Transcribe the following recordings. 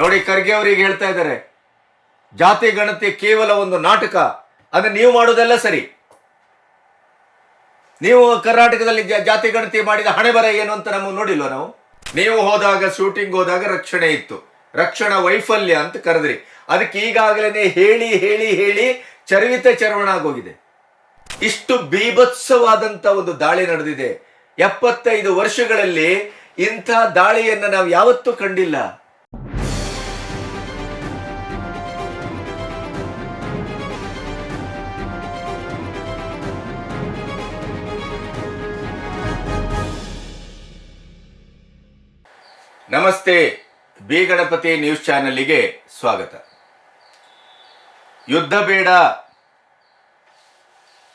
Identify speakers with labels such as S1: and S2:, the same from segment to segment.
S1: ನೋಡಿ, ಖರ್ಗೆ ಅವರಿಗೆ ಹೇಳ್ತಾ ಇದ್ದಾರೆ. ಜಾತಿ, ಗಣತಿ ಕೇವಲ ಒಂದು ನಾಟಕ. ಅಂದ್ರೆ ನೀವು ಮಾಡೋದೆಲ್ಲ ಸರಿ. ನೀವು ಕರ್ನಾಟಕದಲ್ಲಿ ಜಾತಿ, ಗಣತಿ ಮಾಡಿದ ಹಣೆ ಬರ ಏನು ಅಂತ ನಮಗೆ ನೋಡಿಲ್ವ ನಾವು? ನೀವು ಹೋದಾಗ ಶೂಟಿಂಗ್ ಹೋದಾಗ ರಕ್ಷಣೆ ಇತ್ತು. ರಕ್ಷಣಾ ವೈಫಲ್ಯ ಅಂತ ಕರೆದ್ರಿ. ಅದಕ್ಕೆ ಈಗಾಗಲೇ ಹೇಳಿ ಹೇಳಿ ಹೇಳಿ ಚರ್ವಿತ ಚರ್ವಣ ಆಗೋಗಿದೆ. ಇಷ್ಟು ಬೀಭತ್ಸವಾದಂತ ಒಂದು ದಾಳಿ ನಡೆದಿದೆ. ಎಪ್ಪತ್ತೈದು ವರ್ಷಗಳಲ್ಲಿ ಇಂಥ ದಾಳಿಯನ್ನು ನಾವು ಯಾವತ್ತೂ ಕಂಡಿಲ್ಲ. ನಮಸ್ತೆ, ಬಿ ಗಣಪತಿ ನ್ಯೂಸ್ ಚಾನೆಲ್ಗೆ ಸ್ವಾಗತ. ಯುದ್ಧ ಬೇಡ.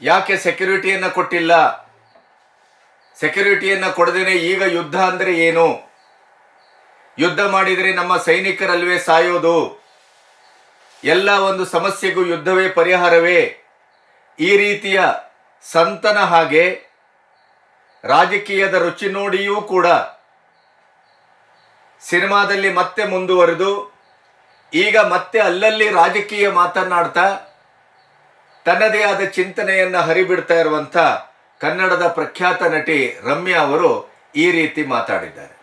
S1: ಯಾಕೆ ಸೆಕ್ಯೂರಿಟಿಯನ್ನು ಕೊಟ್ಟಿಲ್ಲ? ಸೆಕ್ಯೂರಿಟಿಯನ್ನು ಕೊಡದೇನೆ ಈಗ ಯುದ್ಧ ಅಂದರೆ ಏನು? ಯುದ್ಧ ಮಾಡಿದರೆ ನಮ್ಮ ಸೈನಿಕರಲ್ವೇ ಸಾಯೋದು? ಎಲ್ಲ ಒಂದು ಸಮಸ್ಯೆಗೂ ಯುದ್ಧವೇ ಪರಿಹಾರವೇ? ಈ ರೀತಿಯ ಸಂತನ ಹಾಗೆ ರಾಜಕೀಯದ ರುಚಿ ನೋಡಿಯೂ ಕೂಡ ಸಿನಿಮಾದಲ್ಲಿ ಮತ್ತೆ ಮುಂದುವರೆದು ಈಗ ಮತ್ತೆ ಅಲ್ಲಲ್ಲಿ ರಾಜಕೀಯ ಮಾತನಾಡ್ತಾ ತನ್ನದೇ ಆದ ಚಿಂತನೆಯನ್ನ ಹರಿಬಿಡ್ತಾ ಇರುವಂಥ ಕನ್ನಡದ ಪ್ರಖ್ಯಾತ ನಟಿ ರಮ್ಯಾ ಅವರು ಈ ರೀತಿ ಮಾತಾಡಿದ್ದಾರೆ.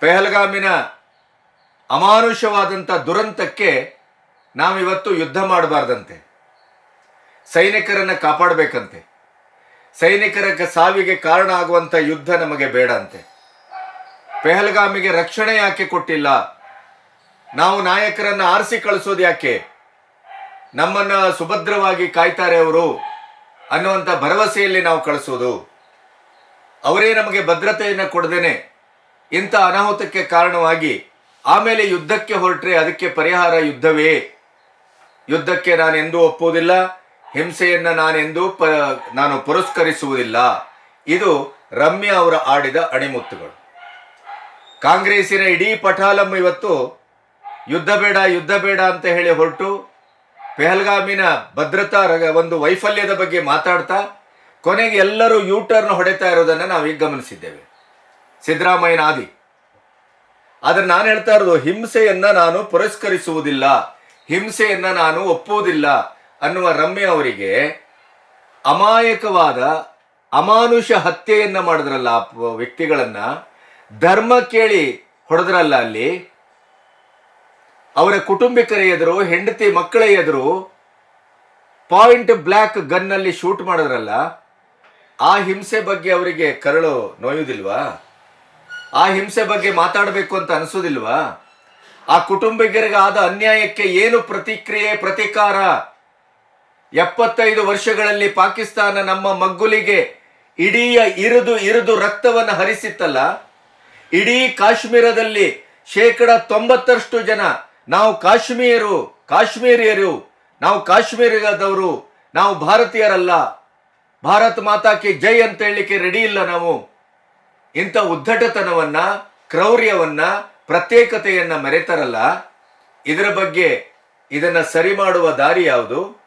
S1: ಪೆಹಲ್ಗಾಮಿನ ಅಮಾನುಷವಾದಂಥ ದುರಂತಕ್ಕೆ ನಾವಿವತ್ತು ಯುದ್ಧ ಮಾಡಬಾರ್ದಂತೆ. ಸೈನಿಕರನ್ನು ಕಾಪಾಡಬೇಕಂತೆ. ಸೈನಿಕರ ಸಾವಿಗೆ ಕಾರಣ ಆಗುವಂಥ ಯುದ್ಧ ನಮಗೆ ಬೇಡ ಅಂತೆ ಪೆಹಲ್ಗಾಮಿಗೆ ರಕ್ಷಣೆ ಯಾಕೆ ಕೊಟ್ಟಿಲ್ಲ? ನಾವು ನಾಯಕರನ್ನ ಆರಿಸಿ ಕಳಿಸೋದು ಯಾಕೆ? ನಮ್ಮನ್ನ ಸುಭದ್ರವಾಗಿ ಕಾಯ್ತಾರೆ ಅವರು ಅನ್ನುವಂಥ ಭರವಸೆಯಲ್ಲಿ ನಾವು ಕಳಿಸೋದು. ಅವರೇ ನಮಗೆ ಭದ್ರತೆಯನ್ನು ಕೊಡದೇನೆ. ಇಂಥ ಅನಾಹುತಕ್ಕೆ ಕಾರಣವಾಗಿ ಆಮೇಲೆ ಯುದ್ಧಕ್ಕೆ ಹೊರಟ್ರೆ ಅದಕ್ಕೆ ಪರಿಹಾರ ಯುದ್ಧವೇ. ಯುದ್ಧಕ್ಕೆ ನಾನೆಂದೂ ಒಪ್ಪುವುದಿಲ್ಲ, ಹಿಂಸೆಯನ್ನು ನಾನೆಂದೂ ಪ, ನಾನು ಪುರಸ್ಕರಿಸುವುದಿಲ್ಲ. ಇದು ರಮ್ಯ ಅವರ ಆಡಿದ ಅಣಿಮುತ್ತುಗಳು. ಕಾಂಗ್ರೆಸ್ಸಿನ ಇಡೀ ಪಠಾಲಂ ಇವತ್ತು ಯುದ್ಧ ಬೇಡ ಯುದ್ಧ ಬೇಡ ಅಂತ ಹೇಳಿ ಹೊರಟು. ಪೆಹಲ್ಗಾಮಿನ ಭದ್ರತಾ ಒಂದು ವೈಫಲ್ಯದ ಬಗ್ಗೆ ಮಾತಾಡ್ತಾ, ಕೊನೆಗೆ ಎಲ್ಲರೂ ಯೂ ಟರ್ನ್ ಹೊಡೆತಾ ಇರೋದನ್ನು ನಾವೀಗ ಗಮನಿಸಿದ್ದೇವೆ. ಸಿದ್ದರಾಮಯ್ಯನ ಆದಿ. ಆದರೆ ನಾನು ಹೇಳ್ತಾ ಇರೋದು, ಹಿಂಸೆಯನ್ನ ನಾನು ಪುರಸ್ಕರಿಸುವುದಿಲ್ಲ, ಹಿಂಸೆಯನ್ನ ನಾನು ಒಪ್ಪುವುದಿಲ್ಲ ಅನ್ನುವ ರಮ್ಯ ಅವರಿಗೆ ಅಮಾಯಕವಾದ ಅಮಾನುಷ ಹತ್ಯೆಯನ್ನ ಮಾಡಿದ್ರಲ್ಲ ವ್ಯಕ್ತಿಗಳನ್ನ ಧರ್ಮ ಕೇಳಿ ಹೊಡೆದ್ರಲ್ಲ ಅಲ್ಲಿ? ಅವರ ಕುಟುಂಬಿಕರ ಎದುರು, ಹೆಂಡತಿ ಮಕ್ಕಳ ಎದುರು ಪಾಯಿಂಟ್ ಬ್ಲ್ಯಾಕ್ ಗನ್ನಲ್ಲಿ ಶೂಟ್ ಮಾಡಿದ್ರಲ್ಲ? ಆ ಹಿಂಸೆ ಬಗ್ಗೆ ಅವರಿಗೆ ಕರಳು ನೋಯುವುದಿಲ್ವಾ? ಆ ಹಿಂಸೆ ಬಗ್ಗೆ ಮಾತಾಡಬೇಕು ಅಂತ ಅನಿಸೋದಿಲ್ವಾ? ಆ ಕುಟುಂಬಿಕರಿಗೆ ಅನ್ಯಾಯಕ್ಕೆ ಏನು ಪ್ರತಿಕ್ರಿಯೆ, ಪ್ರತಿಕಾರ? ಎಪ್ಪತ್ತೈದು ವರ್ಷಗಳಲ್ಲಿ ಪಾಕಿಸ್ತಾನ ನಮ್ಮ ಮಗ್ಗುಲಿಗೆ ಇಡೀ ಇರಿದು ಇರಿದು ರಕ್ತವನ್ನು ಹರಿಸಿತ್ತಲ್ಲ? ಇಡೀ ಕಾಶ್ಮೀರದಲ್ಲಿ ಶೇಕಡ ತೊಂಬತ್ತರಷ್ಟು ಜನ ನಾವು ಕಾಶ್ಮೀರು, ಕಾಶ್ಮೀರಿಯರು, ನಾವು ಕಾಶ್ಮೀರದವರು, ನಾವು ಭಾರತೀಯರಲ್ಲ. ಭಾರತ್ ಮಾತಾಕ್ಕೆ ಜೈ ಅಂತ ಹೇಳಲಿಕ್ಕೆ ರೆಡಿ ಇಲ್ಲ ನಾವು. ಇಂಥ ಉದ್ದಟತನವನ್ನ ಕ್ರೌರ್ಯವನ್ನ, ಪ್ರತ್ಯೇಕತೆಯನ್ನ ಮರೆತರಲ್ಲ. ಇದರ ಬಗ್ಗೆ ಇದನ್ನ ಸರಿ ಮಾಡುವ ದಾರಿ ಯಾವುದು?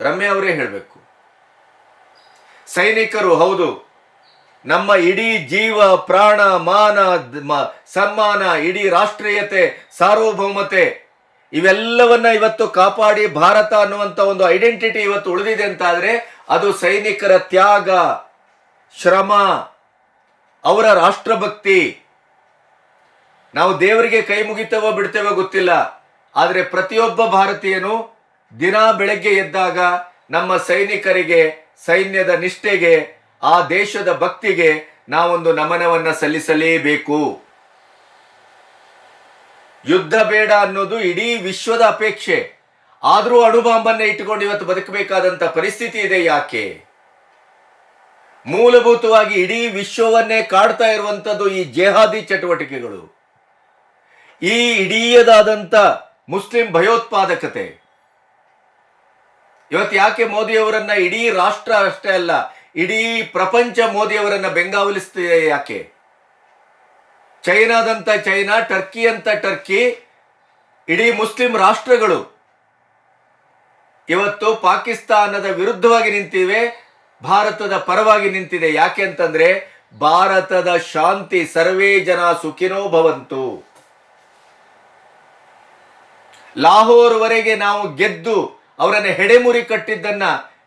S1: ರಮ್ಯಾ ಅವರೇ ಹೇಳಬೇಕು. ಸೈನಿಕರು ಹೌದು ನಮ್ಮ ಇಡೀ ಜೀವ, ಪ್ರಾಣ, ಮಾನ ಸನ್ಮಾನ, ಇಡೀ ರಾಷ್ಟ್ರೀಯತೆ, ಸಾರ್ವಭೌಮತೆ, ಇವೆಲ್ಲವನ್ನ ಇವತ್ತು ಕಾಪಾಡಿ ಭಾರತ ಅನ್ನುವಂಥ ಒಂದು ಐಡೆಂಟಿಟಿ ಇವತ್ತು ಉಳಿದಿದೆ ಅಂತಾದರೆ ಅದು ಸೈನಿಕರ ತ್ಯಾಗ, ಶ್ರಮ, ಅವರ ರಾಷ್ಟ್ರಭಕ್ತಿ. ನಾವು ದೇವರಿಗೆ ಕೈ ಮುಗಿತವೋ ಬಿಡ್ತೇವೋ ಗೊತ್ತಿಲ್ಲ. ಆದರೆ ಪ್ರತಿಯೊಬ್ಬ ಭಾರತೀಯನು ದಿನ ಬೆಳಗ್ಗೆ ಎದ್ದಾಗ ನಮ್ಮ ಸೈನಿಕರಿಗೆ, ಸೈನ್ಯದ ನಿಷ್ಠೆಗೆ ಆ ದೇಶದ ಭಕ್ತಿಗೆ ನಾವೊಂದು ನಮನವನ್ನ ಸಲ್ಲಿಸಲೇಬೇಕು. ಯುದ್ಧ ಬೇಡ ಅನ್ನೋದು ಇಡೀ ವಿಶ್ವದ ಅಪೇಕ್ಷೆ. ಆದರೂ ಅಣುಬಾಂಬನ್ನ ಇಟ್ಟುಕೊಂಡು ಇವತ್ತು ಬದುಕಬೇಕಾದಂತ ಪರಿಸ್ಥಿತಿ ಇದೆ ಯಾಕೆ? ಮೂಲಭೂತವಾಗಿ ಇಡೀ ವಿಶ್ವವನ್ನೇ ಕಾಡ್ತಾ ಇರುವಂತದ್ದು ಈ ಜೇಹಾದಿ ಚಟುವಟಿಕೆಗಳು. ಈ ಇಡೀಯದಾದಂತ ಮುಸ್ಲಿಂ ಭಯೋತ್ಪಾದಕತೆ. ಇವತ್ತು ಯಾಕೆ ಮೋದಿಯವರನ್ನ ಇಡೀ ರಾಷ್ಟ್ರ ಅಷ್ಟೇ ಅಲ್ಲ ಇಡೀ ಪ್ರಪಂಚ ಮೋದಿಯವರನ್ನ ಬೆಂಗಾವಲಿಸ್ತಿದೆ ಯಾಕೆ? ಚೈನಾದಂತ ಚೈನಾ, ಟರ್ಕಿ ಅಂತ ಟರ್ಕಿ, ಇಡೀ ಮುಸ್ಲಿಂ ರಾಷ್ಟ್ರಗಳು ಇವತ್ತು ಪಾಕಿಸ್ತಾನದ ವಿರುದ್ಧವಾಗಿ ನಿಂತಿವೆ, ಭಾರತದ ಪರವಾಗಿ ನಿಂತಿದೆ. ಯಾಕೆ ಅಂತಂದ್ರೆ ಭಾರತದ ಶಾಂತಿ ಸರ್ವೇ ಜನ ಸುಖಿನೋ ಭವಂತು. ಲಾಹೋರ್ವರೆಗೆ ನಾವು ಗೆದ್ದು ಅವರನ್ನು ಹೆಡೆಮುರಿ ಕಟ್ಟಿದ್ದನ್ನ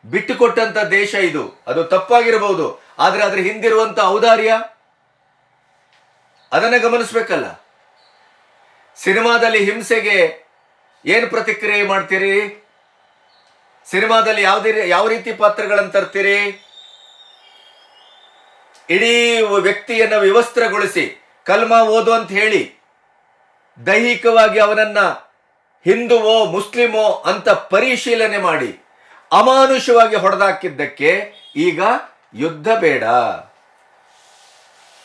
S1: ಬಿಟ್ಟುಕೊಟ್ಟಂತ ದೇಶ ಇದು. ಅದು ತಪ್ಪಾಗಿರಬಹುದು. ಆದ್ರೆ ಅದ್ರ ಹಿಂದಿರುವಂತ ಔದಾರ್ಯ? ಅದನ್ನ ಗಮನಿಸ್ಬೇಕಲ್ಲ. ಸಿನಿಮಾದಲ್ಲಿ ಹಿಂಸೆಗೆ ಏನು ಪ್ರತಿಕ್ರಿಯೆ ಮಾಡ್ತೀರಿ? ಸಿನಿಮಾದಲ್ಲಿ ಯಾವುದೇ, ಯಾವ ರೀತಿ ಪಾತ್ರಗಳನ್ನು ತರ್ತೀರಿ? ಇಡೀ ವ್ಯಕ್ತಿಯನ್ನು ವಿವಸ್ತ್ರಗೊಳಿಸಿ, ಕಲ್ಮ ಓದು ಅಂತ ಹೇಳಿ, ದೈಹಿಕವಾಗಿ ಅವನನ್ನ ಹಿಂದುವೋ, ಮುಸ್ಲಿಮೋ ಅಂತ ಪರಿಶೀಲನೆ ಮಾಡಿ ಅಮಾನುಷವಾಗಿ ಹೊಡೆದಾಕಿದ್ದಕ್ಕೆ ಈಗ ಯುದ್ಧ ಬೇಡ.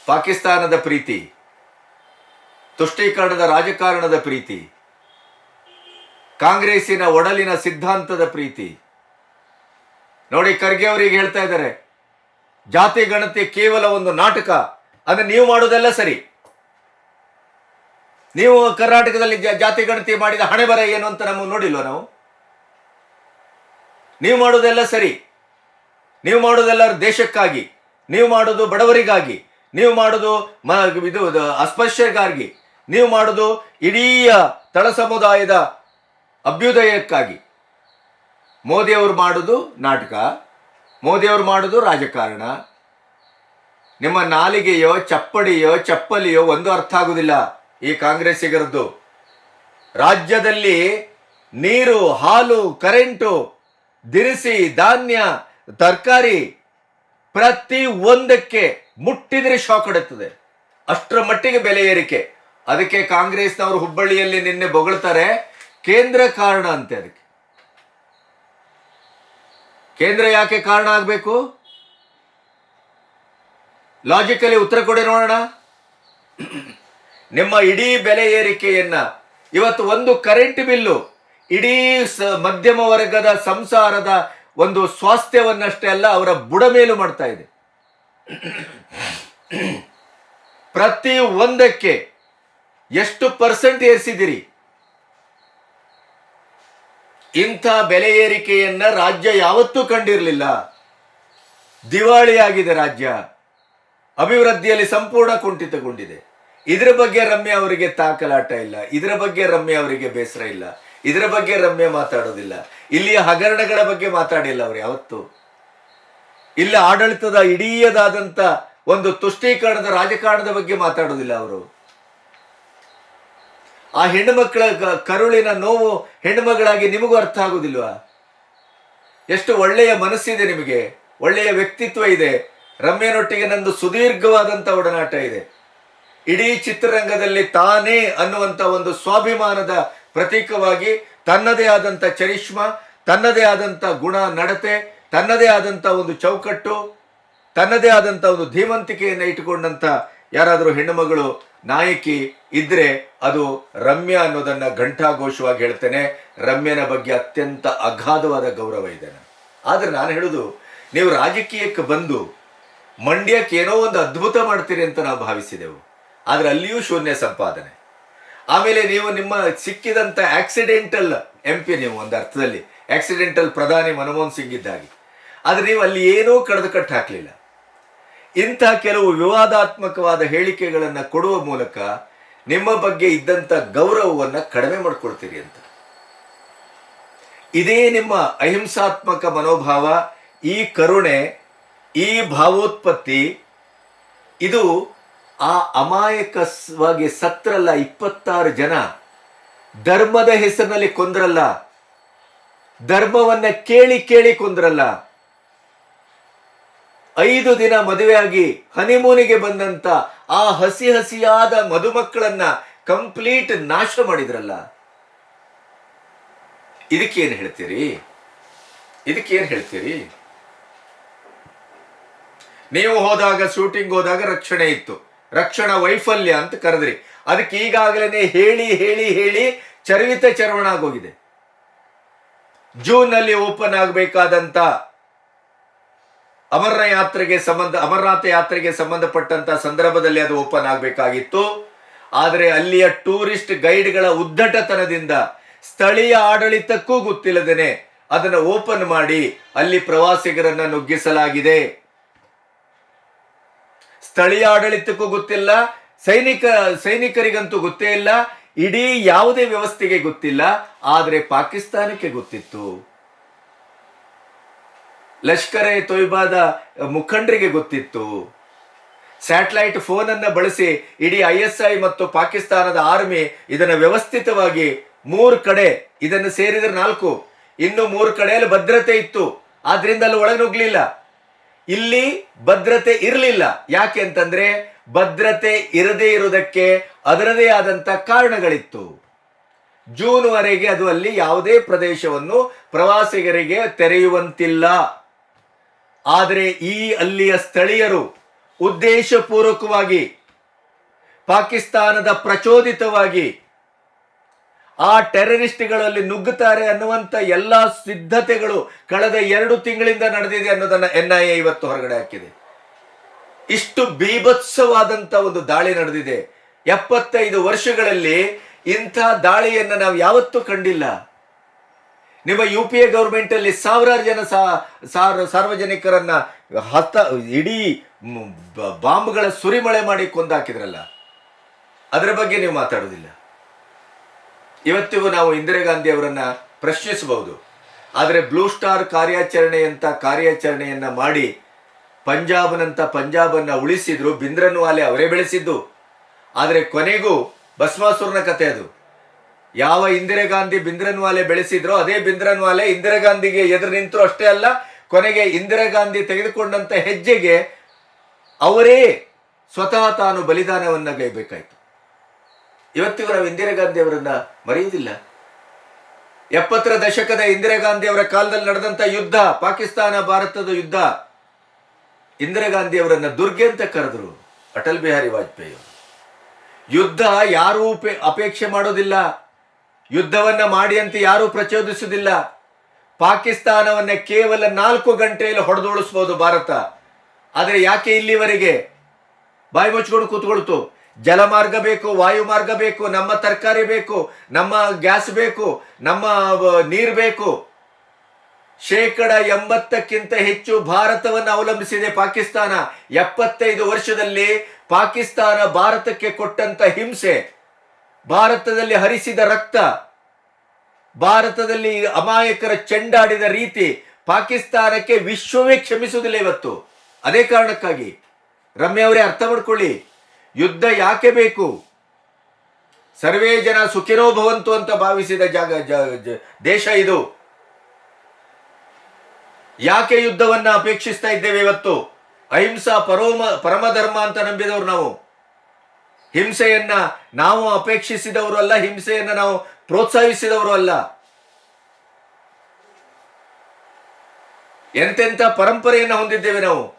S1: ಪಾಕಿಸ್ತಾನದ ಪ್ರೀತಿ, ತುಷ್ಟೀಕರಣದ ರಾಜಕಾರಣದ ಪ್ರೀತಿ, ಕಾಂಗ್ರೆಸ್ಸಿನ ಒಡಲಿನ ಸಿದ್ಧಾಂತದ ಪ್ರೀತಿ. ನೋಡಿ, ಖರ್ಗೆ ಅವರಿಗೆ ಹೇಳ್ತಾ ಇದ್ದಾರೆ, ಜಾತಿ ಗಣತಿ ಕೇವಲ ಒಂದು ನಾಟಕ ಅದು ನೀವು ಮಾಡೋದೆಲ್ಲ ಸರಿ. ನೀವು ಕರ್ನಾಟಕದಲ್ಲಿ ಜಾತಿ ಗಣತಿ ಮಾಡಿದ ಹಣೆ ಬರ ಏನು ಅಂತ ನಮಗೆ ನೋಡಿಲ್ವ ನಾವು? ನೀವು ಮಾಡೋದೆಲ್ಲ ಸರಿ. ನೀವು ಮಾಡೋದೆಲ್ಲ ದೇಶಕ್ಕಾಗಿ. ನೀವು ಮಾಡೋದು ಬಡವರಿಗಾಗಿ. ನೀವು ಮಾಡೋದು ಮ, ಇದು ಅಸ್ಪೃಶ್ಯರಿಗಾಗಿ. ನೀವು ಮಾಡೋದು ಇಡೀ ತಳ ಸಮುದಾಯದ ಅಭ್ಯುದಯಕ್ಕಾಗಿ. ಮೋದಿಯವರು ಮಾಡೋದು ನಾಟಕ. ಮೋದಿಯವರು ಮಾಡೋದು ರಾಜಕಾರಣ. ನಿಮ್ಮ ನಾಲಿಗೆಯೋ, ಚಪ್ಪಡಿಯೋ, ಚಪ್ಪಲಿಯೋ ಒಂದು ಅರ್ಥ ಆಗುವುದಿಲ್ಲ ಈ ಕಾಂಗ್ರೆಸ್ಸಿಗರದ್ದು. ರಾಜ್ಯದಲ್ಲಿ ನೀರು, ಹಾಲು, ಕರೆಂಟು ದಿನಸಿ ಧಾನ್ಯ, ತರಕಾರಿ ಪ್ರತಿ ಒಂದಕ್ಕೆ ಮುಟ್ಟಿದ್ರೆ ಶಾಕ್ ಹೊಡೆಯುತ್ತದೆ ಅಷ್ಟರ ಮಟ್ಟಿಗೆ ಬೆಲೆ ಏರಿಕೆ. ಅದಕ್ಕೆ ಕಾಂಗ್ರೆಸ್ನವರು ಹುಬ್ಬಳ್ಳಿಯಲ್ಲಿ ನಿನ್ನೆ ಬೊಗಳ್ತಾರೆ, ಕೇಂದ್ರ ಕಾರಣ ಅಂತೆ ಅದಕ್ಕೆ. ಕೇಂದ್ರ ಯಾಕೆ ಕಾರಣ ಆಗಬೇಕು? ಲಾಜಿಕಲಿ ಉತ್ತರ ಕೊಡಿ ನೋಡೋಣ. ನಿಮ್ಮ ಇಡೀ ಬೆಲೆ ಏರಿಕೆಯನ್ನ, ಇವತ್ತು ಒಂದು ಕರೆಂಟ್ ಬಿಲ್ಲು ಇಡೀ ಮಧ್ಯಮ ವರ್ಗದ ಸಂಸಾರದ ಒಂದು ಸ್ವಾಸ್ಥ್ಯವನ್ನಷ್ಟೇ ಅಲ್ಲ, ಅವರ ಬುಡಮೇಲು ಮಾಡ್ತಾ ಇದೆ. ಪ್ರತಿ ಒಂದಕ್ಕೆ ಎಷ್ಟು ಪರ್ಸೆಂಟ್ ಏರಿಸಿದಿರಿ ಇಂಥ ಬೆಲೆ ಏರಿಕೆಯನ್ನ ರಾಜ್ಯ ಯಾವತ್ತೂ ಕಂಡಿರಲಿಲ್ಲ. ದಿವಾಳಿಯಾಗಿದೆ ರಾಜ್ಯ. ಅಭಿವೃದ್ಧಿಯಲ್ಲಿ ಸಂಪೂರ್ಣ ಕುಂಠಿತಗೊಂಡಿದೆ. ಇದರ ಬಗ್ಗೆ ರಮ್ಯ ಅವರಿಗೆ ತಾಕಲಾಟ ಇಲ್ಲ. ಇದರ ಬಗ್ಗೆ ರಮ್ಯ ಅವರಿಗೆ ಬೇಸರ ಇಲ್ಲ. ಇದರ ಬಗ್ಗೆ ರಮ್ಯ ಮಾತಾಡೋದಿಲ್ಲ. ಇಲ್ಲಿಯ ಹಗರಣಗಳ ಬಗ್ಗೆ ಮಾತಾಡಿಲ್ಲ ಅವ್ರು ಯಾವತ್ತು ಇಲ್ಲಿ ಆಡಳಿತದ ಇಡೀಯದಾದಂತ ಒಂದು ತುಷ್ಟೀಕರಣದ ರಾಜಕಾರಣದ ಬಗ್ಗೆ ಮಾತಾಡೋದಿಲ್ಲ ಅವರು. ಆ ಹೆಣ್ಣುಮಕ್ಕಳ ಕರುಳಿನ ನೋವು ಹೆಣ್ಣುಮಗಳಾಗಿ ನಿಮಗೂ ಅರ್ಥ ಆಗುದಿಲ್ವಾ? ಎಷ್ಟು ಒಳ್ಳೆಯ ಮನಸ್ಸಿದೆ ನಿಮಗೆ, ಒಳ್ಳೆಯ ವ್ಯಕ್ತಿತ್ವ ಇದೆ, ರಮ್ಯನೊಟ್ಟಿಗೆ ನಂದು ಸುದೀರ್ಘವಾದಂತ ಒಡನಾಟ ಇದೆ. ಇಡೀ ಚಿತ್ರರಂಗದಲ್ಲಿ ತಾನೇ ಅನ್ನುವಂತ ಒಂದು ಸ್ವಾಭಿಮಾನದ ಪ್ರತೀಕವಾಗಿ ತನ್ನದೇ ಆದಂಥ ಚರಿಷ್ಮಾ, ತನ್ನದೇ ಆದಂಥ ಗುಣ ನಡತೆ, ತನ್ನದೇ ಆದಂಥ ಒಂದು ಚೌಕಟ್ಟು, ತನ್ನದೇ ಆದಂಥ ಒಂದು ಧೀಮಂತಿಕೆಯನ್ನು ಇಟ್ಟುಕೊಂಡಂಥ ಯಾರಾದರೂ ಹೆಣ್ಣುಮಗಳು ನಾಯಕಿ ಇದ್ರೆ ಅದು ರಮ್ಯ ಅನ್ನೋದನ್ನ ಘಂಟಾಘೋಷವಾಗಿ ಹೇಳ್ತೇನೆ. ರಮ್ಯನ ಬಗ್ಗೆ ಅತ್ಯಂತ ಅಗಾಧವಾದ ಗೌರವ ಇದೆ ಆದರೆ ನಾನು ಹೇಳುದು, ನೀವು ರಾಜಕೀಯಕ್ಕೆ ಬಂದು ಮಂಡ್ಯಕ್ಕೆ ಏನೋ ಒಂದು ಅದ್ಭುತ ಮಾಡ್ತೀರಿ ಅಂತ ನಾವು ಭಾವಿಸಿದೆವು. ಆದರೆ ಅಲ್ಲಿಯೂ ಶೂನ್ಯ ಸಂಪಾದನೆ. ಆಮೇಲೆ ನೀವು ನಿಮ್ಮ ಸಿಕ್ಕಿದಂತ ಆಕ್ಸಿಡೆಂಟಲ್ ಎಂ ಪಿ ನೀವು ಒಂದು ಅರ್ಥದಲ್ಲಿ ಆಕ್ಸಿಡೆಂಟಲ್ ಪ್ರಧಾನಿ ಮನಮೋಹನ್ ಸಿಂಗ್ ಇದ್ದಾಗಿ. ಆದ್ರೆ ನೀವು ಅಲ್ಲಿ ಏನೂ ಕಡ್ದು ಕಟ್ಟು ಹಾಕಲಿಲ್ಲ. ಇಂತಹ ಕೆಲವು ವಿವಾದಾತ್ಮಕವಾದ ಹೇಳಿಕೆಗಳನ್ನು ಕೊಡುವ ಮೂಲಕ ನಿಮ್ಮ ಬಗ್ಗೆ ಇದ್ದಂಥ ಗೌರವವನ್ನ ಕಡಿಮೆ ಮಾಡ್ಕೊಳ್ತೀರಿ ಅಂತ. ಇದೇ ನಿಮ್ಮ ಅಹಿಂಸಾತ್ಮಕ ಮನೋಭಾವ, ಈ ಕರುಣೆ, ಈ ಭಾವೋತ್ಪತ್ತಿ, ಇದು ಆ ಅಮಾಯಕವಾಗಿ ಸತ್ರಲ್ಲ ಇಪ್ಪತ್ತಾರು ಜನ. ಧರ್ಮದ ಹೆಸರಿನಲ್ಲಿ ಕೊಂದ್ರಲ್ಲ. ಧರ್ಮವನ್ನ ಕೇಳಿ ಕೇಳಿ ಕೊಂದ್ರಲ್ಲ. ಐದು ದಿನ ಮದುವೆಯಾಗಿ ಹನಿಮೂನಿಗೆ ಬಂದಂತ ಆ ಹಸಿ ಹಸಿಯಾದ ಮದುಮಕ್ಕಳನ್ನ ಕಂಪ್ಲೀಟ್ ನಾಶ ಮಾಡಿದ್ರಲ್ಲ. ಇದಕ್ಕೇನು ಹೇಳ್ತೀರಿ? ಇದಕ್ಕೇನು ಹೇಳ್ತೀರಿ? ನೀವು ಹೋದಾಗ, ಶೂಟಿಂಗ್ ಹೋದಾಗ ರಕ್ಷಣೆ ಇತ್ತು. ರಕ್ಷಣಾ ವೈಫಲ್ಯ ಅಂತ ಕರೆದ್ರಿ. ಅದಕ್ಕೆ ಈಗಾಗಲೇ ಹೇಳಿ ಹೇಳಿ ಹೇಳಿ ಚರ್ವಿತ ಚರ್ವಣ ಆಗೋಗಿದೆ. ಜೂನ್ನಲ್ಲಿ ಓಪನ್ ಆಗಬೇಕಾದಂತ ಅಮರ ಯಾತ್ರೆಗೆ ಸಂಬಂಧ, ಅಮರನಾಥ ಯಾತ್ರೆಗೆ ಸಂಬಂಧಪಟ್ಟಂತ ಸಂದರ್ಭದಲ್ಲಿ ಅದು ಓಪನ್ ಆಗಬೇಕಾಗಿತ್ತು. ಆದರೆ ಅಲ್ಲಿಯ ಟೂರಿಸ್ಟ್ ಗೈಡ್ಗಳ ಉದ್ದಟತನದಿಂದ ಸ್ಥಳೀಯ ಆಡಳಿತಕ್ಕೂ ಗೊತ್ತಿಲ್ಲದೇನೆ ಅದನ್ನು ಓಪನ್ ಮಾಡಿ ಅಲ್ಲಿ ಪ್ರವಾಸಿಗರನ್ನ ನುಗ್ಗಿಸಲಾಗಿದೆ. ಸ್ಥಳೀಯ ಆಡಳಿತಕ್ಕೂ ಗೊತ್ತಿಲ್ಲ, ಸೈನಿಕ, ಸೈನಿಕರಿಗಂತೂ ಗೊತ್ತೇ ಇಲ್ಲ, ಇಡೀ ಯಾವುದೇ ವ್ಯವಸ್ಥೆಗೆ ಗೊತ್ತಿಲ್ಲ, ಆದರೆ ಪಾಕಿಸ್ತಾನಕ್ಕೆ ಗೊತ್ತಿತ್ತು. ಲಷ್ಕರ್ ತೊಯ್ಬಾದ ಮುಖಂಡರಿಗೆ ಗೊತ್ತಿತ್ತು. ಸ್ಯಾಟಲೈಟ್ ಫೋನ್ ಅನ್ನ ಬಳಸಿ ಇಡೀ ಐ ಎಸ್ ಐ ಮತ್ತು ಪಾಕಿಸ್ತಾನದ ಆರ್ಮಿ ಇದನ್ನು ವ್ಯವಸ್ಥಿತವಾಗಿ ಮೂರು ಕಡೆ ಇದನ್ನು ಸೇರಿದ್ರೆ ನಾಲ್ಕು. ಇನ್ನು ಮೂರು ಕಡೆಯಲ್ಲಿ ಭದ್ರತೆ ಇತ್ತು. ಆದ್ರಿಂದ ಅಲ್ಲಿ ಒಳಗೆ ಇಲ್ಲಿ ಭದ್ರತೆ ಇರಲಿಲ್ಲ. ಯಾಕೆ ಅಂತಂದ್ರೆ ಭದ್ರತೆ ಇರದೇ ಇರುವುದಕ್ಕೆ ಅದರದೇ ಆದಂತ ಕಾರಣಗಳಿತ್ತು. ಜೂನ್ವರೆಗೆ ಅದು ಅಲ್ಲಿ ಯಾವುದೇ ಪ್ರದೇಶವನ್ನು ಪ್ರವಾಸಿಗರಿಗೆ ತೆರೆಯುವಂತಿಲ್ಲ. ಆದರೆ ಈ ಅಲ್ಲಿಯ ಸ್ಥಳೀಯರು ಉದ್ದೇಶಪೂರ್ವಕವಾಗಿ ಪಾಕಿಸ್ತಾನದ ಪ್ರಚೋದಿತವಾಗಿ ಆ ಟೆರರಿಸ್ಟ್ಗಳಲ್ಲಿ ನುಗ್ಗುತ್ತಾರೆ ಅನ್ನುವಂಥ ಎಲ್ಲ ಸಿದ್ಧತೆಗಳು ಕಳೆದ ಎರಡು ತಿಂಗಳಿಂದ ನಡೆದಿದೆ ಅನ್ನೋದನ್ನ ಎನ್ ಐ ಇವತ್ತು ಹೊರಗಡೆ ಹಾಕಿದೆ. ಇಷ್ಟು ಬೀಭತ್ಸವಾದಂಥ ಒಂದು ದಾಳಿ ನಡೆದಿದೆ. ಎಪ್ಪತ್ತೈದು ವರ್ಷಗಳಲ್ಲಿ ಇಂಥ ದಾಳಿಯನ್ನು ನಾವು ಯಾವತ್ತೂ ಕಂಡಿಲ್ಲ. ನಿಮ್ಮ ಯು ಪಿ ಎ ಗೌರ್ಮೆಂಟಲ್ಲಿ ಸಾವಿರಾರು ಜನ ಸಾರ್ವಜನಿಕರನ್ನ ಹತ ಇಡೀ ಬಾಂಬ್ಗಳ ಸುರಿಮಳೆ ಮಾಡಿ ಕೊಂದಾಕಿದ್ರಲ್ಲ. ಅದರ ಬಗ್ಗೆ ನೀವು ಮಾತಾಡೋದಿಲ್ಲ. ಇವತ್ತಿಗೂ ನಾವು ಇಂದಿರಾ ಗಾಂಧಿ ಅವರನ್ನು ಪ್ರಶ್ನಿಸಬಹುದು. ಆದರೆ ಬ್ಲೂ ಸ್ಟಾರ್ ಕಾರ್ಯಾಚರಣೆಯಂಥ ಕಾರ್ಯಾಚರಣೆಯನ್ನ ಮಾಡಿ ಪಂಜಾಬ್ನಂತ ಪಂಜಾಬನ್ನ ಉಳಿಸಿದ್ರು ಬಿಂದ್ರನ್ವಾಲೆ ಅವರೇ ಬೆಳೆಸಿದ್ದು. ಆದರೆ ಕೊನೆಗೂ ಭಸ್ಮಾಸುರನ ಕತೆ ಅದು. ಯಾವ ಇಂದಿರಾ ಗಾಂಧಿ ಬಿಂದ್ರನ್ವಾಲೆ ಬೆಳೆಸಿದ್ರೋ ಅದೇ ಬಿಂದ್ರನ್ವಾಲೆ ಇಂದಿರಾ ಗಾಂಧಿಗೆ ಎದುರು ನಿಂತರು ಅಷ್ಟೇ ಅಲ್ಲ, ಕೊನೆಗೆ ಇಂದಿರಾ ಗಾಂಧಿ ತೆಗೆದುಕೊಂಡಂಥ ಹೆಜ್ಜೆಗೆ ಅವರೇ ಸ್ವತಃ ತಾನು ಬಲಿದಾನವನ್ನು ಗೈಬೇಕಾಯ್ತು. ಇವತ್ತಿಗೂ ನಾವು ಇಂದಿರಾ ಗಾಂಧಿ ಅವರನ್ನ ಮರೆಯುವುದಿಲ್ಲ. ಎಪ್ಪತ್ತರ ದಶಕದ ಇಂದಿರಾ ಗಾಂಧಿ ಅವರ ಕಾಲದಲ್ಲಿ ನಡೆದಂತ ಯುದ್ಧ, ಪಾಕಿಸ್ತಾನ, ಭಾರತದ ಯುದ್ಧ, ಇಂದಿರಾ ಗಾಂಧಿ ಅವರನ್ನ ದುರ್ಗೆ ಅಂತ ಕರೆದ್ರು ಅಟಲ್ ಬಿಹಾರಿ ವಾಜಪೇಯಿ. ಯುದ್ಧ ಯಾರೂ ಅಪೇಕ್ಷೆ ಮಾಡೋದಿಲ್ಲ. ಯುದ್ಧವನ್ನ ಮಾಡಿ ಅಂತ ಯಾರೂ ಪ್ರಚೋದಿಸುವುದಿಲ್ಲ. ಪಾಕಿಸ್ತಾನವನ್ನ ಕೇವಲ ನಾಲ್ಕು ಗಂಟೆಯಲ್ಲಿ ಹೊಡೆದುಳಿಸ್ಬೋದು ಭಾರತ. ಆದರೆ ಯಾಕೆ ಇಲ್ಲಿವರೆಗೆ? ಬಾಯಿ ಮುಚ್ಕೊಂಡು ಕೂತ್ಕೊಳ್ತು. ಜಲಮಾರ್ಗ ಬೇಕು, ವಾಯುಮಾರ್ಗ ಬೇಕು, ನಮ್ಮ ತರಕಾರಿ ಬೇಕು, ನಮ್ಮ ಗ್ಯಾಸ್ ಬೇಕು, ನಮ್ಮ ನೀರು ಬೇಕು. ಶೇಕಡ ಎಂಬತ್ತಕ್ಕಿಂತ ಹೆಚ್ಚು ಭಾರತವನ್ನು ಅವಲಂಬಿಸಿದೆ ಪಾಕಿಸ್ತಾನ. ಎಪ್ಪತ್ತೈದು ವರ್ಷದಲ್ಲಿ ಪಾಕಿಸ್ತಾನ ಭಾರತಕ್ಕೆ ಕೊಟ್ಟಂತ ಹಿಂಸೆ. ಭಾರತದಲ್ಲಿ ಹರಿಸಿದ ರಕ್ತ. ಭಾರತದಲ್ಲಿ ಅಮಾಯಕರ ಚೆಂಡಾಡಿದ ರೀತಿ. ಪಾಕಿಸ್ತಾನಕ್ಕೆ ವಿಶ್ವವೇ ಕ್ಷಮಿಸುವುದಿಲ್ಲ ಇವತ್ತು. ಅದೇ ಕಾರಣಕ್ಕಾಗಿ. ರಮ್ಯ ಅವರೇ, ಅರ್ಥ ಮಾಡ್ಕೊಳ್ಳಿ. ಯುದ್ಧ ಯಾಕೆ ಬೇಕು? ಸರ್ವೇ ಜನ ಸುಖಿನೋ ಭವಂತು ಅಂತ ಭಾವಿಸಿದ ಜಾಗ ದೇಶ ಇದು. ಯಾಕೆ ಯುದ್ಧವನ್ನ ಅಪೇಕ್ಷಿಸ್ತಾ ಇದ್ದೇವೆ ಇವತ್ತು? ಅಹಿಂಸಾ ಪರೋಮ, ಪರಮಧರ್ಮ ಅಂತ ನಂಬಿದವರು ನಾವು. ಹಿಂಸೆಯನ್ನ ನಾವು ಅಪೇಕ್ಷಿಸಿದವರು ಅಲ್ಲ, ಹಿಂಸೆಯನ್ನ ನಾವು ಪ್ರೋತ್ಸಾಹಿಸಿದವರು ಅಲ್ಲ. ಎಂತೆಂಥ ಪರಂಪರೆಯನ್ನು ಹೊಂದಿದ್ದೇವೆ ನಾವು.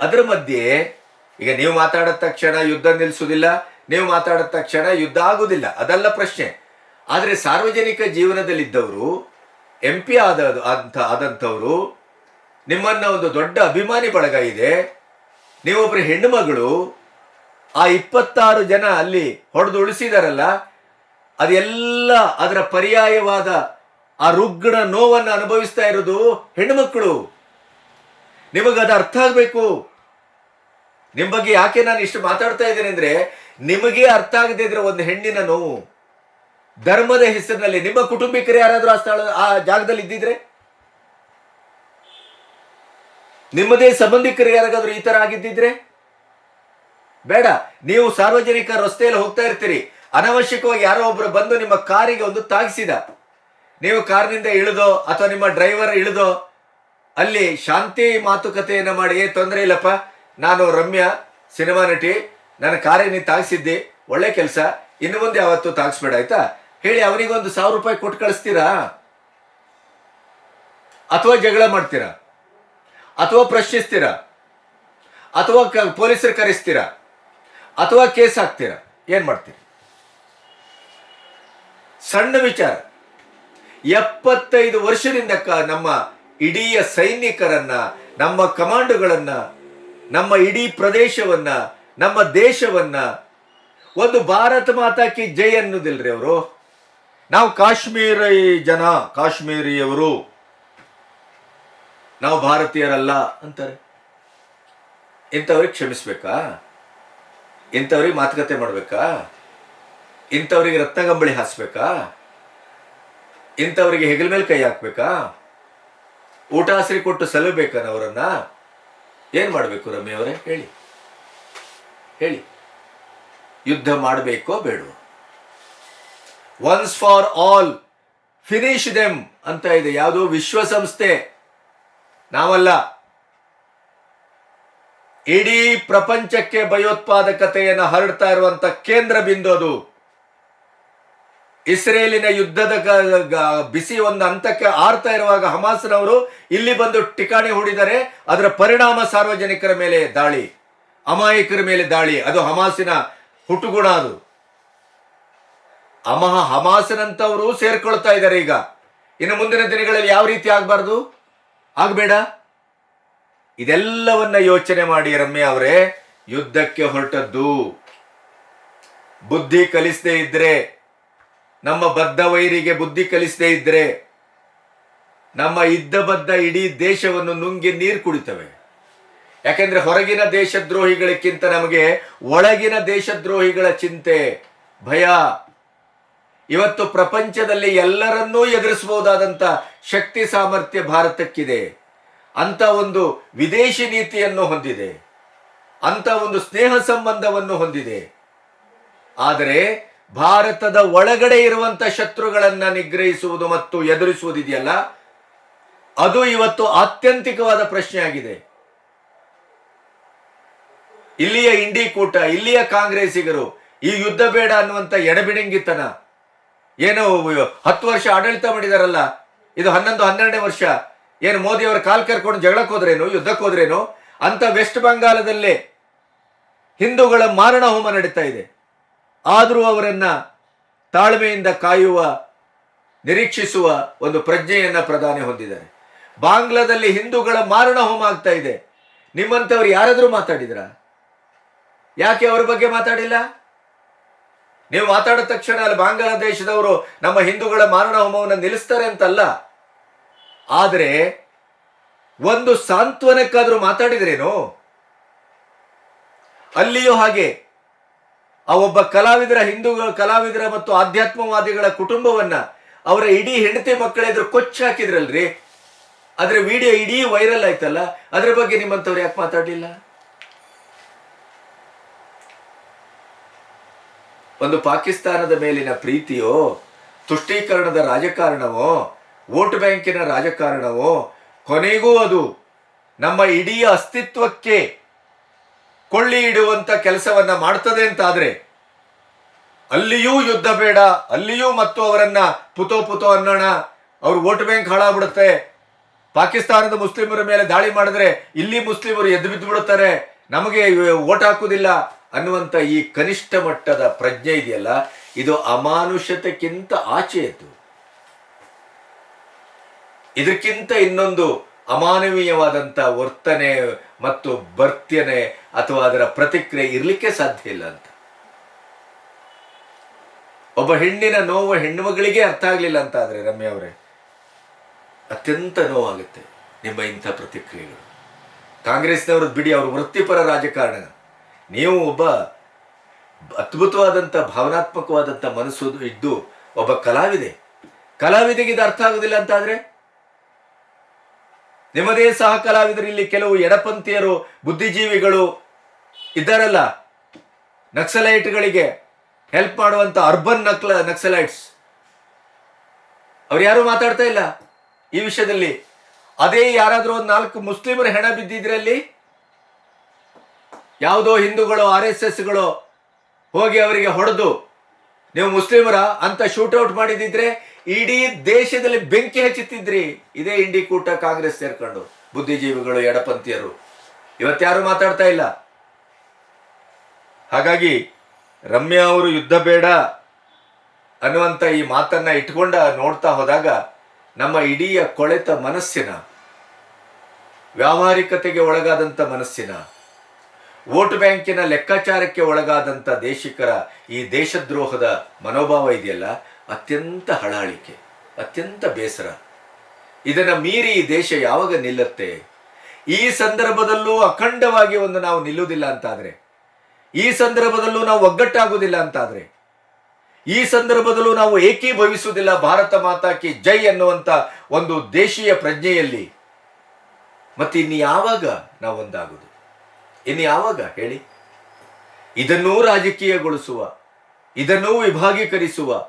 S1: ಅದರ ಮಧ್ಯೆ ಈಗ ನೀವು ಮಾತಾಡಿದ ತಕ್ಷಣ ಯುದ್ಧ ನಿಲ್ಲಿಸುವುದಿಲ್ಲ, ನೀವು ಮಾತಾಡಿದ ತಕ್ಷಣ ಯುದ್ಧ ಆಗುವುದಿಲ್ಲ. ಅದಲ್ಲ ಪ್ರಶ್ನೆ. ಆದರೆ ಸಾರ್ವಜನಿಕ ಜೀವನದಲ್ಲಿದ್ದವರು ಎಂ ಪಿ ಆದ ಆದಂಥವರು, ನಿಮ್ಮನ್ನ ಒಂದು ದೊಡ್ಡ ಅಭಿಮಾನಿ ಬಳಗ ಇದೆ. ನೀವೊಬ್ಬರು ಹೆಣ್ಣು ಮಗಳು ಆ ಇಪ್ಪತ್ತಾರು ಜನ ಅಲ್ಲಿ ಹೊಡೆದು ಉಳಿಸಿದಾರಲ್ಲ, ಅದೆಲ್ಲ ಅದರ ಪರ್ಯಾಯವಾದ ಆ ರುಗ್ಣ ನೋವನ್ನು ಅನುಭವಿಸ್ತಾ ಇರೋದು ಹೆಣ್ಣುಮಕ್ಕಳು. ನಿಮಗದು ಅರ್ಥ ಆಗಬೇಕು. ನಿಮ್ಮ ಬಗ್ಗೆ ಯಾಕೆ ನಾನು ಇಷ್ಟು ಮಾತಾಡ್ತಾ ಇದ್ದೇನೆ ಅಂದ್ರೆ ನಿಮಗೆ ಅರ್ಥ ಆಗದೆ ಇದ್ರೆ ಒಂದು ಹೆಣ್ಣಿನ ನೋವು, ಧರ್ಮದ ಹೆಸರಿನಲ್ಲಿ ನಿಮ್ಮ ಕುಟುಂಬಿಕರು ಯಾರಾದರೂ ಆ ಸ್ಥಳ, ಆ ಜಾಗದಲ್ಲಿ ಇದ್ದಿದ್ರೆ? ನಿಮ್ಮದೇ ಸಂಬಂಧಿಕರು ಯಾರಿಗಾದ್ರೂ ಈ ತರ ಆಗಿದ್ದಿದ್ರೆ? ಬೇಡ, ನೀವು ಸಾರ್ವಜನಿಕ ರಸ್ತೆಯಲ್ಲಿ ಹೋಗ್ತಾ ಇರ್ತೀರಿ. ಅನವಶ್ಯಕವಾಗಿ ಯಾರೋ ಒಬ್ರು ಬಂದು ನಿಮ್ಮ ಕಾರಿಗೆ ಒಂದು ತಾಗಿಸಿದ. ನೀವು ಕಾರ್ನಿಂದ ಇಳಿದೋ ಅಥವಾ ನಿಮ್ಮ ಡ್ರೈವರ್ ಇಳಿದೋ, ಅಲ್ಲಿ ಶಾಂತಿ ಮಾತುಕತೆಯನ್ನು ಮಾಡಿ ತೊಂದರೆ ಇಲ್ಲಪ್ಪ ನಾನು ರಮ್ಯಾ, ಸಿನಿಮಾ ನಟಿ, ನನ್ನ ಕಾರ್ಯ ನೀನು ತಾಗಿಸಿದ್ದಿ, ಒಳ್ಳೆ ಕೆಲಸ, ಇನ್ನು ಮುಂದೆ ಯಾವತ್ತು ತಾಗಿಸ್ಬೇಡ, ಆಯ್ತಾ? ಹೇಳಿ, ಅವನಿಗೊಂದು ಸಾವಿರ ರೂಪಾಯಿ ಕೊಟ್ಟು ಕಳಿಸ್ತೀರಾ? ಅಥವಾ ಜಗಳ ಮಾಡ್ತೀರಾ? ಅಥವಾ ಪ್ರಶ್ನಿಸ್ತೀರಾ? ಅಥವಾ ಕ- ಪೊಲೀಸರು ಕರೆಸ್ತೀರಾ? ಅಥವಾ ಕೇಸ್ ಹಾಕ್ತೀರಾ? ಏನು ಮಾಡ್ತೀರಿ? ಸಣ್ಣ ವಿಚಾರ. ಎಪ್ಪತ್ತೈದು ವರ್ಷದಿಂದ ನಮ್ಮ ಇಡೀ ಸೈನಿಕರನ್ನ, ನಮ್ಮ ಕಮಾಂಡುಗಳನ್ನ ನಮ್ಮ ಇಡೀ ಪ್ರದೇಶವನ್ನ, ನಮ್ಮ ದೇಶವನ್ನ, ಒಂದು ಭಾರತ ಮಾತಾ ಕಿ ಜೈ ಅನ್ನೋದಿಲ್ರಿ ಅವರು? ನಾವು ಕಾಶ್ಮೀರಿ ಜನ, ಕಾಶ್ಮೀರಿಯವರು. ನಾವು ಭಾರತೀಯರಲ್ಲ ಅಂತಾರೆ. ಇಂಥವ್ರಿಗೆ ಕ್ಷಮಿಸ್ಬೇಕಾ? ಇಂಥವ್ರಿಗೆ ಮಾತುಕತೆ ಮಾಡ್ಬೇಕಾ? ಇಂಥವ್ರಿಗೆ ರತ್ನಗಂಬಳಿ ಹಾಸ್ಬೇಕಾ? ಇಂಥವ್ರಿಗೆ ಹೆಗಲ ಮೇಲೆ ಕೈ ಹಾಕ್ಬೇಕಾ? ಊಟ ಹಸಿರಿ ಕೊಟ್ಟು ಸಲ್ಲಬೇಕಾ ಅವರನ್ನ? ಏನ್ ಮಾಡಬೇಕು ರಮ್ಯ ಅವರೇ? ಹೇಳಿ. ಹೇಳಿ. ಯುದ್ಧ ಮಾಡಬೇಕೋ ಬೇಡವೋ? Once for all finish them ಅಂತ ಇದೆ. ಯಾವುದೋ ವಿಶ್ವಸಂಸ್ಥೆ. ನಾವಲ್ಲ. ಇಡೀ ಪ್ರಪಂಚಕ್ಕೆ ಭಯೋತ್ಪಾದಕತೆಯನ್ನು ಹರಡ್ತಾ ಇರುವಂತ ಕೇಂದ್ರ ಬಿಂದು ಅದು. ಇಸ್ರೇಲಿನ ಯುದ್ಧದ ಬಿಸಿ ಒಂದು ಹಂತಕ್ಕೆ ಆರ್ತಾ ಇರುವಾಗ ಹಮಾಸ್ನವರು ಇಲ್ಲಿ ಬಂದು ಠಿಕಾಣಿ ಹೂಡಿದರೆ ಅದರ ಪರಿಣಾಮ ಸಾರ್ವಜನಿಕರ ಮೇಲೆ ದಾಳಿ, ಅಮಾಯಕರ ಮೇಲೆ ದಾಳಿ, ಅದು ಹಮಾಸಿನ ಹುಟ್ಟುಗುಣ ಅದು. ಅಮಹ ಹಮಾಸನಂತವರು ಸೇರ್ಕೊಳ್ತಾ ಇದ್ದಾರೆ ಈಗ. ಇನ್ನು ಮುಂದಿನ ದಿನಗಳಲ್ಲಿ ಯಾವ ರೀತಿ ಆಗಬಾರ್ದು? ಆಗಬೇಡ. ಇದೆಲ್ಲವನ್ನ ಯೋಚನೆ ಮಾಡಿ ರಮ್ಯ ಅವರೇ, ಯುದ್ಧಕ್ಕೆ ಹೊರಟದ್ದು. ಬುದ್ಧಿ ಕಲಿಸದೇ ಇದ್ರೆ ನಮ್ಮ ಬದ್ಧ ವೈರಿಗೆ ಬುದ್ಧಿ ಕಲಿಸದೇ ಇದ್ರೆ ನಮ್ಮ ಇದ್ದ ಬದ್ಧ ಇಡೀ ದೇಶವನ್ನು ನುಂಗಿ ನೀರು ಕುಡಿತವೆ. ಯಾಕೆಂದ್ರೆ ಹೊರಗಿನ ದೇಶದ್ರೋಹಿಗಳಕ್ಕಿಂತ ನಮಗೆ ಒಳಗಿನ ದೇಶದ್ರೋಹಿಗಳ ಚಿಂತೆ, ಭಯ. ಇವತ್ತು ಪ್ರಪಂಚದಲ್ಲಿ ಎಲ್ಲರನ್ನೂ ಎದುರಿಸಬಹುದಾದಂತ ಶಕ್ತಿ ಸಾಮರ್ಥ್ಯ ಭಾರತಕ್ಕಿದೆ. ಅಂತ ಒಂದು ವಿದೇಶಿ ನೀತಿಯನ್ನು ಹೊಂದಿದೆ. ಅಂತ ಒಂದು ಸ್ನೇಹ ಸಂಬಂಧವನ್ನು ಹೊಂದಿದೆ. ಆದರೆ ಭಾರತದ ಒಳಗಡೆ ಇರುವಂತ ಶತ್ರುಗಳನ್ನ ನಿಗ್ರಹಿಸುವುದು ಮತ್ತು ಎದುರಿಸುವುದಿದೆಯಲ್ಲ ಅದು ಇವತ್ತು ಆತ್ಯಂತಿಕವಾದ ಪ್ರಶ್ನೆ ಆಗಿದೆ ಇಲ್ಲಿಯ ಇಂಡಿ ಕೂಟ, ಇಲ್ಲಿಯ ಕಾಂಗ್ರೆಸ್ಸಿಗರು, ಈ ಯುದ್ಧ ಬೇಡ ಅನ್ನುವಂತ ಎಡಬಿಡಂಗಿತನ. ಏನು ಹತ್ತು ವರ್ಷ ಆಡಳಿತ ಮಾಡಿದಾರಲ್ಲ? ಇದು ಹನ್ನೊಂದು, ಹನ್ನೆರಡನೇ ವರ್ಷ. ಏನು ಮೋದಿ ಅವರ ಕಾಲ್ ಕರ್ಕೊಂಡು ಜಗಳಕ್ಕೆ ಹೋದ್ರೇನು, ಯುದ್ಧಕ್ಕೆ ಹೋದ್ರೇನು? ಅಂತ ವೆಸ್ಟ್ ಬಂಗಾಲದಲ್ಲೇ ಹಿಂದೂಗಳ ಮಾರಣ ಹೋಮ ನಡೀತಾ ಇದೆ. ಆದರೂ ಅವರನ್ನ ತಾಳ್ಮೆಯಿಂದ ಕಾಯುವ, ನಿರೀಕ್ಷಿಸುವ ಒಂದು ಪ್ರಜ್ಞೆಯನ್ನು ಪ್ರಧಾನಿ ಹೊಂದಿದ್ದಾರೆ. ಬಾಂಗ್ಲಾದಲ್ಲಿ ಹಿಂದೂಗಳ ಮಾರಣ ಹೋಮ ಆಗ್ತಾ ಇದೆ. ನಿಮ್ಮಂಥವ್ರು ಯಾರಾದರೂ ಮಾತಾಡಿದ್ರ? ಯಾಕೆ ಅವ್ರ ಬಗ್ಗೆ ಮಾತಾಡಿಲ್ಲ? ನೀವು ಮಾತಾಡಿದ ತಕ್ಷಣ ಅಲ್ಲಿ ಬಾಂಗ್ಲಾದೇಶದವರು ನಮ್ಮ ಹಿಂದೂಗಳ ಮಾರಣ ಹೋಮವನ್ನು ನಿಲ್ಲಿಸ್ತಾರೆ ಅಂತಲ್ಲ. ಆದರೆ ಒಂದು ಸಾಂತ್ವನಕ್ಕಾದರೂ ಮಾತಾಡಿದ್ರೇನು? ಅಲ್ಲಿಯೂ ಹಾಗೆ. ಆ ಒಬ್ಬ ಕಲಾವಿದರ ಹಿಂದೂ ಕಲಾವಿದರ ಮತ್ತು ಆಧ್ಯಾತ್ಮವಾದಿಗಳ ಕುಟುಂಬವನ್ನ ಅವರ ಇಡೀ ಹೆಂಡತಿ ಮಕ್ಕಳ ಎದುರು ಕೊಚ್ಚಿ ಹಾಕಿದ್ರಲ್ರಿ? ಅದ್ರ ವಿಡಿಯೋ ಇಡೀ ವೈರಲ್ ಆಯ್ತಲ್ಲ? ಅದ್ರ ಬಗ್ಗೆ ನಿಮ್ಮಂಥವ್ರು ಯಾಕೆ ಮಾತಾಡಲಿಲ್ಲ? ಒಂದು ಪಾಕಿಸ್ತಾನದ ಮೇಲಿನ ಪ್ರೀತಿಯೋ, ತುಷ್ಟೀಕರಣದ ರಾಜಕಾರಣವೋ, ವೋಟ್ ಬ್ಯಾಂಕಿನ ರಾಜಕಾರಣವೋ, ಕೊನೆಗೂ ಅದು ನಮ್ಮ ಇಡೀ ಅಸ್ತಿತ್ವಕ್ಕೆ ಕೊಳ್ಳಿ ಇಡುವಂತ ಕೆಲಸವನ್ನ ಮಾಡ್ತದೆ ಅಂತಾದ್ರೆ ಅಲ್ಲಿಯೂ ಯುದ್ಧ ಬೇಡ, ಅಲ್ಲಿಯೂ ಮತ್ತು ಅವರನ್ನ ಪುತೋ ಪುತೋ ಅನ್ನೋಣ. ಅವ್ರ ವೋಟ್ ಬ್ಯಾಂಕ್ ಹಾಳಾಗ್ಬಿಡುತ್ತೆ. ಪಾಕಿಸ್ತಾನದ ಮುಸ್ಲಿಮರ ಮೇಲೆ ದಾಳಿ ಮಾಡಿದ್ರೆ ಇಲ್ಲಿ ಮುಸ್ಲಿಮರು ಎದ್ದು ಬಿದ್ದು ಬಿಡುತ್ತಾರೆ ನಮಗೆ ಓಟ್ ಹಾಕುವುದಿಲ್ಲ ಅನ್ನುವಂತ ಈ ಕನಿಷ್ಠ ಮಟ್ಟದ ಪ್ರಜ್ಞೆ ಇದೆಯಲ್ಲ? ಇದು ಅಮಾನುಷತೆಗಿಂತ ಆಚೆಯದ್ದು. ಇದಕ್ಕಿಂತ ಇನ್ನೊಂದು ಅಮಾನವೀಯವಾದಂತ ವರ್ತನೆ ಮತ್ತು ಭರ್ತ್ಯನೆ ಅಥವಾ ಅದರ ಪ್ರತಿಕ್ರಿಯೆ ಇರಲಿಕ್ಕೆ ಸಾಧ್ಯ ಇಲ್ಲ ಅಂತ. ಒಬ್ಬ ಹೆಣ್ಣಿನ ನೋವು ಹೆಣ್ಣು ಮಗಳಿಗೆ ಅರ್ಥ ಆಗಲಿಲ್ಲ ಅಂತ ಆದರೆ ರಮ್ಯ ಅವರೇ, ಅತ್ಯಂತ ನೋವಾಗುತ್ತೆ ನಿಮ್ಮ ಇಂಥ ಪ್ರತಿಕ್ರಿಯೆಗಳು. ಕಾಂಗ್ರೆಸ್ನವರು ಬಿಡಿ, ಅವರು ವೃತ್ತಿಪರ ರಾಜಕಾರಣ. ನೀವು ಒಬ್ಬ ಅದ್ಭುತವಾದಂಥ ಭಾವನಾತ್ಮಕವಾದಂಥ ಮನಸ್ಸು ಇದ್ದು ಒಬ್ಬ ಕಲಾವಿದೆ. ಕಲಾವಿದೆಗೆ ಇದು ಅರ್ಥ ಆಗೋದಿಲ್ಲ ಅಂತಾದರೆ ನಿಮ್ಮದೇ ಸಹ ಕಲಾವಿದರು ಇಲ್ಲಿ ಕೆಲವು ಎಡಪಂಥೀಯರು, ಬುದ್ಧಿಜೀವಿಗಳು ಇದ್ದಾರಲ್ಲ? ನಕ್ಸಲೈಟ್ಗಳಿಗೆ ಹೆಲ್ಪ್ ಮಾಡುವಂತ ಅರ್ಬನ್ ನಕ್ಲ, ನಕ್ಸಲೈಟ್ಸ್. ಅವ್ರು ಯಾರು ಮಾತಾಡ್ತಾ ಇಲ್ಲ ಈ ವಿಷಯದಲ್ಲಿ. ಅದೇ ಯಾರಾದರೂ ಒಂದು ನಾಲ್ಕು ಮುಸ್ಲಿಮರ ಹೆಣ ಬಿದ್ದಿದ್ರಲ್ಲಿ ಯಾವುದೋ ಹಿಂದೂಗಳು, ಆರ್ ಎಸ್ ಎಸ್ಗಳು ಹೋಗಿ ಅವರಿಗೆ ಹೊಡೆದು, ನೀವು ಮುಸ್ಲಿಮರ ಅಂತ ಶೂಟೌಟ್ ಮಾಡಿದಿದ್ರೆ ಇಡೀ ದೇಶದಲ್ಲಿ ಬೆಂಕಿ ಹಚ್ಚುತ್ತಿದ್ರಿ. ಇದೇ ಇಂಡಿ ಕೂಟ ಕಾಂಗ್ರೆಸ್ ಸೇರ್ಕೊಂಡು, ಬುದ್ಧಿಜೀವಿಗಳು, ಎಡಪಂಥೀಯರು. ಇವತ್ತ್ಯಾರು ಮಾತಾಡ್ತಾ ಇಲ್ಲ. ಹಾಗಾಗಿ ರಮ್ಯಾ ಅವರು ಯುದ್ಧ ಬೇಡ ಅನ್ನುವಂಥ ಈ ಮಾತನ್ನ ಇಟ್ಕೊಂಡ ನೋಡ್ತಾ ಹೋದಾಗ ನಮ್ಮ ಇಡೀ ಕೊಳೆತ ಮನಸ್ಸಿನ, ವ್ಯಾವಹಾರಿಕತೆಗೆ ಒಳಗಾದಂಥ ಮನಸ್ಸಿನ, ವೋಟ್ ಬ್ಯಾಂಕಿನ ಲೆಕ್ಕಾಚಾರಕ್ಕೆ ಒಳಗಾದಂಥ ದೇಶಿಕರ ಈ ದೇಶದ್ರೋಹದ ಮನೋಭಾವ ಇದೆಯಲ್ಲ? ಅತ್ಯಂತ ಹಳಾಳಿಕೆ, ಅತ್ಯಂತ ಬೇಸರ. ಇದನ್ನು ಮೀರಿ ಈ ದೇಶ ಯಾವಾಗ ನಿಲ್ಲುತ್ತೆ? ಈ ಸಂದರ್ಭದಲ್ಲೂ ಅಖಂಡವಾಗಿ ಒಂದು ನಾವು ನಿಲ್ಲುವುದಿಲ್ಲ ಅಂತಾದರೆ, ಈ ಸಂದರ್ಭದಲ್ಲೂ ನಾವು ಒಗ್ಗಟ್ಟಾಗುವುದಿಲ್ಲ ಅಂತಾದರೆ, ಈ ಸಂದರ್ಭದಲ್ಲೂ ನಾವು ಏಕೀಭವಿಸುವುದಿಲ್ಲ ಭಾರತ ಮಾತಾಕಿ ಜೈ ಅನ್ನುವಂಥ ಒಂದು ದೇಶೀಯ ಪ್ರಜ್ಞೆಯಲ್ಲಿ. ಮತ್ತೆ ಇನ್ನು ಯಾವಾಗ ನಾವು ಒಂದಾಗುವುದು? ಇನ್ನು ಯಾವಾಗ ಹೇಳಿ? ಇದನ್ನೂ ರಾಜಕೀಯಗೊಳಿಸುವ, ಇದನ್ನೂ ವಿಭಾಗೀಕರಿಸುವ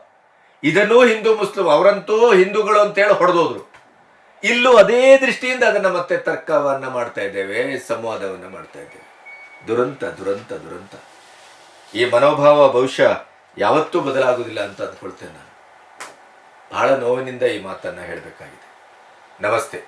S1: ಇದನ್ನೂ ಹಿಂದೂ ಮುಸ್ಲಿಂ ಅವರಂತೂ ಹಿಂದೂಗಳು ಅಂತೇಳಿ ಹೊಡೆದೋದ್ರು. ಇಲ್ಲೂ ಅದೇ ದೃಷ್ಟಿಯಿಂದ ಅದನ್ನು ಮತ್ತೆ ತರ್ಕವನ್ನ ಮಾಡ್ತಾ ಇದ್ದೇವೆ, ಸಂವಾದವನ್ನು ಮಾಡ್ತಾ ಇದ್ದೇವೆ. ದುರಂತ ದುರಂತ ದುರಂತ. ಈ ಮನೋಭಾವ ಬಹುಶಃ ಯಾವತ್ತೂ ಬದಲಾಗುವುದಿಲ್ಲ ಅಂತ ಅಂದ್ಕೊಳ್ತೇನೆ ನಾನು. ಬಹಳ ನೋವಿನಿಂದ ಈ ಮಾತನ್ನ ಹೇಳಬೇಕಾಗಿದೆ. ನಮಸ್ತೆ.